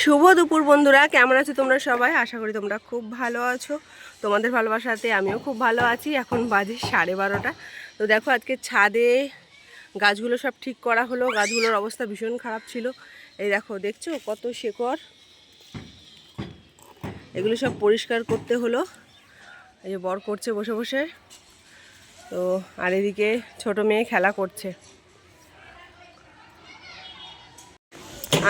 শুভ দুপুর বন্ধুরা, কেমন আছো তোমরা সবাই? আশা করি তোমরা খুব ভালো আছো। তোমাদের ভালোবাসাতে আমিও খুব ভালো আছি। এখন বাজে সাড়ে বারোটা। তো দেখো, আজকে ছাদে গাছগুলো সব ঠিক করা হলো। গাছগুলোর অবস্থা ভীষণ খারাপ ছিল। এই দেখো, দেখছ কত শেকড়? এগুলো সব পরিষ্কার করতে হলো। এই যে বর করছে বসে বসে। তো আর এদিকে ছোটো মেয়ে খেলা করছে।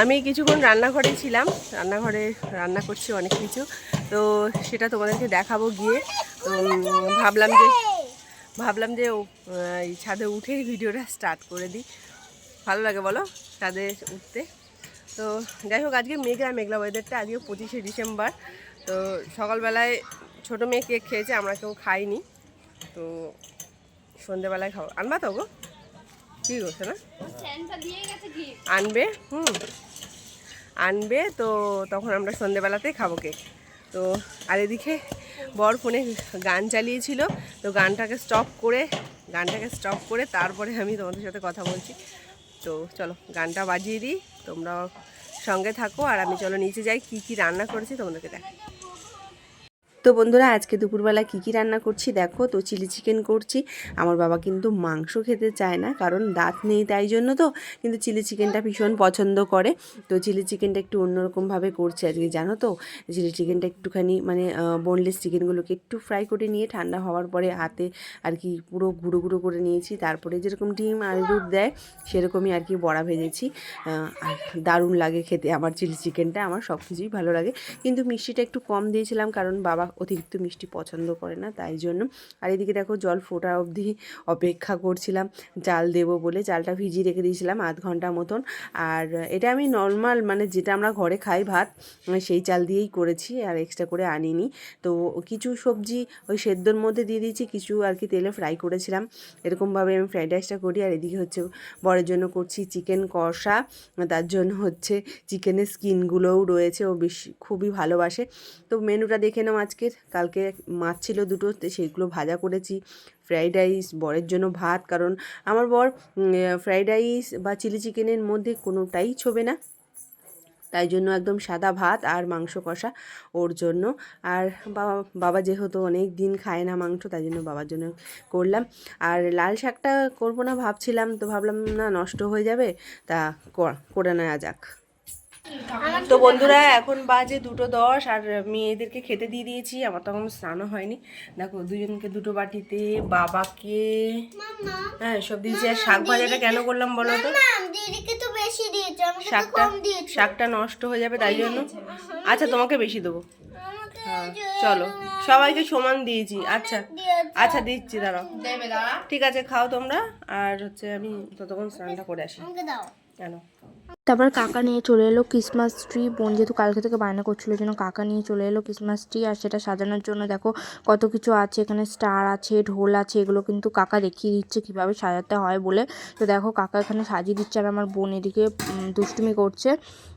আমি কিছুক্ষণ রান্নাঘরে ছিলাম, রান্নাঘরে রান্না করছি অনেক কিছু। তো সেটা তোমাদেরকে দেখাবো গিয়ে। ভাবলাম যে ভাবলাম যে এই ছাদে উঠেই ভিডিওটা স্টার্ট করে দিই। ভালো লাগে বলো ছাদে উঠতে। তো যাই হোক, আজকে মেঘলা মেঘলা ওয়েদারটা আজকে পঁচিশে ডিসেম্বর। তো সকালবেলায় ছোটো মেয়ে কেক খেয়েছে, আমরা কেউ খাইনি। তো সন্ধেবেলায় খাব। আনবা তো গো। কী করছে না? আনবে হুম। আনবে তো তখন আমরা সন্ধেবেলাতেই খাব কেক তো আর এদিকে বর ফোনে গান চালিয়েছিল তো গানটাকে স্টপ করে গানটাকে স্টপ করে তারপরে আমি তোমাদের সাথে কথা বলছি। তো চলো গানটা বাজিয়ে দিই তোমরা সঙ্গে থাকো আর আমি চলো নিচে যাই কি কি রান্না করেছি তোমাদেরকে দেখাই। তো বন্ধুরা, আজকে দুপুরবেলা কী কী রান্না করছি দেখো? তো চিলি চিকেন করছি। আমার বাবা কিন্তু মাংস খেতে চায় না, কারণ দাঁত নেই তাই জন্য তো, কিন্তু চিলি চিকেনটা ভীষণ পছন্দ করে। তো চিলি চিকেনটা একটু অন্যরকমভাবে করছে আজকে, জানো তো? চিলি চিকেনটা একটুখানি মানে বোনলেস চিকেনগুলোকে একটু ফ্রাই করে নিয়ে ঠান্ডা হওয়ার পরে হাতে আর কি পুরো গুঁড়ো গুঁড়ো করে নিয়েছি। তারপরে যেরকম ডিম আলুর দেয়, সেরকমই আর কি বড়া ভেজেছি। আর দারুণ লাগে খেতে। আমার চিলি চিকেনটা আমার সব কিছুই ভালো লাগে। কিন্তু মিষ্টিটা একটু কম দিয়েছিলাম, কারণ বাবা অতিরিক্ত মিষ্টি পছন্দ করে না, তাই জন্য। আর এদিকে দেখো জল ফোটা অবধি অপেক্ষা করছিলাম, চাল দেবো বলে চালটা ভিজিয়ে রেখে দিয়েছিলাম আধ ঘণ্টা মতন। আর এটা আমি নর্মাল মানে যেটা আমরা ঘরে খাই ভাত সেই চাল দিয়েই করেছি আর এক্সট্রা করে আনিনি। তো কিছু সবজি ওই সেদ্ধর মধ্যে দিয়ে দিয়েছি, কিছু আর কি তেলে ফ্রাই করেছিলাম। এরকমভাবে আমি ফ্রাইড রাইসটা করি, আর এদিকে হচ্ছে বরের জন্য করছি চিকেন কষা, তার জন্য হচ্ছে চিকেনের স্কিনগুলোও রয়েছে, ও বেশি খুবই ভালোবাসে। তো মেনুটা দেখে নাও আজকের কালকে মাছ ছিল দুটো সেইগুলো ভাজা করেছি। ফ্রাইড রাইস, বরের জন্য ভাত, কারণ আমার বর ফ্রাইড রাইস বা চিলি চিকেনের মধ্যে কোনোটাই ছোবে না। তাই জন্য একদম সাদা ভাত আর মাংস কষা ওর জন্য। আর বাবা বাবা যেহেতু অনেক দিন খায় না মাংস, তাই জন্য বাবার জন্য করলাম। আর লাল শাকটা করব না ভাবছিলাম, তো ভাবলাম না, নষ্ট হয়ে যাবে। তা করে নেওয়া যাক। তো বন্ধুরা এখন বাজে দুটো দশ আর মেয়েদেরকে খেতে দিয়ে দিয়েছি আমার তখন স্নানও হয়নি। দেখো দুজনকে দুটো বাটিতে বাবাকে হ্যাঁ সব দিয়েছি। আর শাক ভাজাটা কেন করলাম বলো তো? ম্যাম দিদিকে তো বেশি দিয়েছে আমাকে তো শাকটা শাকটা নষ্ট হয়ে যাবে তাই জন্য। আচ্ছা তোমাকে বেশি দেবো। হ্যাঁ চলো। সবাইকে সমান দিয়েছি। আচ্ছা আচ্ছা দিচ্ছি দাঁড়াও। ঠিক আছে খাও তোমরা আর হচ্ছে আমি ততক্ষণ স্নানটা করে আসি। কেন? তারপর কাকা নিয়ে চলে এলো ক্রিসমাস ট্রি বোন যেহেতু কালকে থেকে বায়না করছিল জন্য কাকা নিয়ে চলে এলো ক্রিসমাস ট্রি আর সেটা সাজানোর জন্য। দেখো কত কিছু আছে, এখানে স্টার আছে, ঢোল আছে, এগুলো কিন্তু কাকা দেখিয়ে দিচ্ছে কীভাবে সাজাতে হয় বলে। তো দেখো কাকা এখানে সাজিয়ে দিচ্ছে আর আমার বোন এদিকে দুষ্টুমি করছে।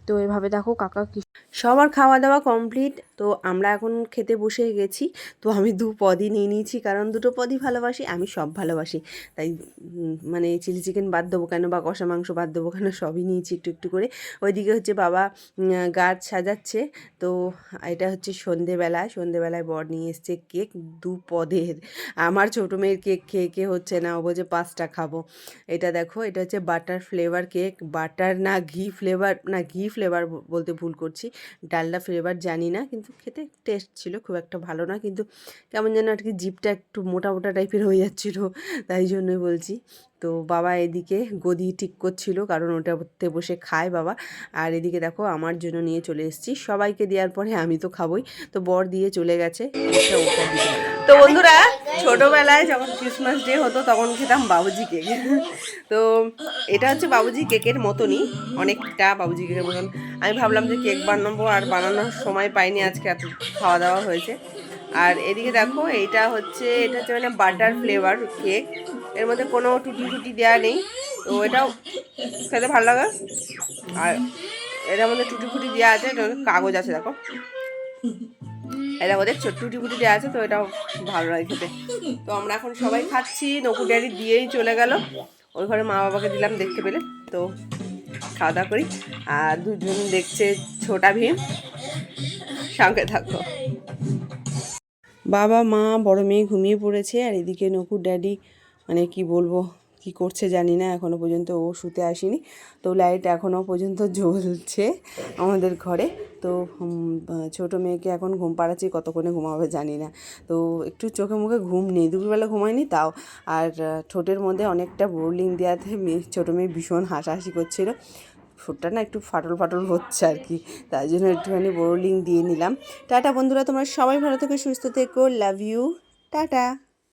তো এভাবে দেখো কাকা কি সবার খাওয়া দাওয়া কমপ্লিট তো আমরা এখন খেতে বসে গেছি। তো আমি দু পদই নিয়ে নিয়েছি, কারণ দুটো পদই ভালোবাসি, আমি সব ভালোবাসি। তাই মানে চিলি চিকেন বাদ দেবো কেন বা কষা মাংস বাদ দেবো কেন সবই নিয়েছি একটু একটু করে। ওইদিকে হচ্ছে বাবা গাছ সাজাচ্ছে। তো এটা হচ্ছে সন্ধেবেলায় সন্ধেবেলায় বর নিয়ে এসছে কেক দু পদের। আমার ছোটো মেয়ের কেক খেয়ে খেয়ে হচ্ছে না, ও বলছে পাঁচটা খাব। এটা দেখো, এটা হচ্ছে বাটার ফ্লেভার কেক। বাটার না ঘি ফ্লেভার, না ঘি ফ্লেভার বলতে ভুল করছি। ডালডা ফ্লেভার জানি না, কিন্তু খেতে টেস্ট ছিল, খুব একটা ভালো না। কিন্তু কেমন যেন আর কি জিপটা একটু মোটা মোটা টাইপের হয়ে যাচ্ছিল, তাই জন্যই বলছি। তো বাবা এদিকে গদি ঠিক করছিল, কারণ ওটাতে বসে খায় বাবা। আর এদিকে দেখো আমার জন্য নিয়ে চলে এসেছি, সবাইকে দেওয়ার পরে আমি তো খাবোই। তো বর দিয়ে চলে গেছে। তো বন্ধুরা, ছোটোবেলায় যখন ক্রিসমাস ডে হতো তখন খেতাম বাবুজি কেক তো এটা হচ্ছে বাবুজি কেকের মতনই, অনেকটা বাবুজি কেকের মতন। আমি ভাবলাম যে কেক বানাবো আর বানানোর সময় পাইনি, আজকে এত খাওয়া দাওয়া হয়েছে। আর এদিকে দেখো এইটা হচ্ছে, এটা হচ্ছে মানে বাটার ফ্লেভার কেক এর মধ্যে কোনো টুটি ফুটি দেওয়া নেই। তো এটাও খেতে ভালো লাগে। আর এটার মধ্যে টুটি ফুটি দেওয়া আছে কাগজ আছে, দেখো। এটা ওদের ছোট্ট টুটি দেওয়া আছে, তো এটাও ভালো লাগে খেতে। তো আমরা এখন সবাই খাচ্ছি নকু ড্যাডি দিয়েই চলে গেল। ওই ঘরে মা বাবাকে দিলাম দেখতে পেলে। তো খাওয়া দাওয়া করি। আর দুজন দেখছে ছোটা ভীম। সঙ্গে থাকো। বাবা, মা, বড় মেয়ে ঘুমিয়ে পড়েছে। আর এদিকে নকুর ড্যাডি মানে কি বলব, কি করছে জানি না এখনও পর্যন্ত ও শুতে আসেনি। তো লাইট এখনও পর্যন্ত জ্বলছে আমাদের ঘরে। তো ছোটো মেয়েকে এখন ঘুম পাড়াচ্ছি, কতক্ষণে ঘুমাবে জানি না। তো একটু চোখে মুখে ঘুম নেই, দুপুরবেলা ঘুমায়নি তাও। আর, ঠোঁটের মধ্যে অনেকটা বোরলিং দেওয়াতে মেয়ে, ছোটো মেয়ে ভীষণ হাসাহাসি করছিল। ঠোঁটটা না একটু ফাটল ফাটল হচ্ছে আর কি, তাই জন্য একটুখানি বোরলিং দিয়ে নিলাম। টাটা বন্ধুরা, তোমরা সবাই ভালো থেকো, সুস্থ থেকো লাভ ইউ টাটা।